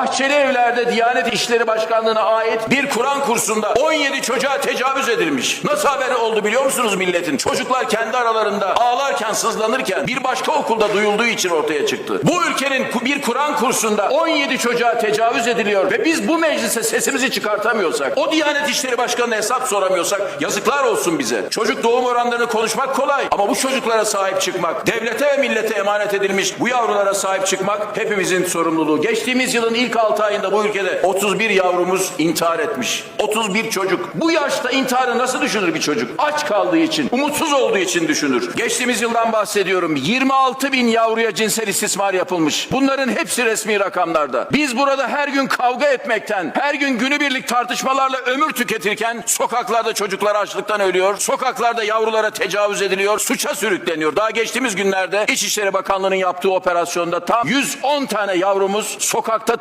Bahçeli Evler'de Diyanet İşleri Başkanlığı'na ait bir Kur'an kursunda 17 çocuğa tecavüz edilmiş. Nasıl haberi oldu biliyor musunuz milletin? Çocuklar kendi aralarında ağlarken, sızlanırken bir başka okulda duyulduğu için ortaya çıktı. Bu ülkenin bir Kur'an kursunda 17 çocuğa tecavüz ediliyor ve biz bu meclise sesimizi çıkartamıyorsak, o Diyanet İşleri Başkanı'na hesap soramıyorsak yazıklar olsun bize. Çocuk doğum oranlarını konuşmak kolay ama bu çocuklara sahip çıkmak, devlete ve millete emanet edilmiş bu yavrulara sahip çıkmak hepimizin sorumluluğu. Geçtiğimiz yılın ilk 6 ayında bu ülkede 31 yavrumuz intihar etmiş. 31 çocuk. Bu yaşta intiharı nasıl düşünür bir çocuk? Aç kaldığı için, umutsuz olduğu için düşünür. Geçtiğimiz yıldan bahsediyorum. 26 bin yavruya cinsel istismar yapılmış. Bunların hepsi resmi rakamlarda. Biz burada her gün kavga etmekten, her gün günübirlik tartışmalarla ömür tüketirken sokaklarda çocuklar açlıktan ölüyor. Sokaklarda yavrulara tecavüz ediliyor, suça sürükleniyor. Daha geçtiğimiz günlerde İçişleri Bakanlığı'nın yaptığı operasyonda tam 110 tane yavrumuz sokakta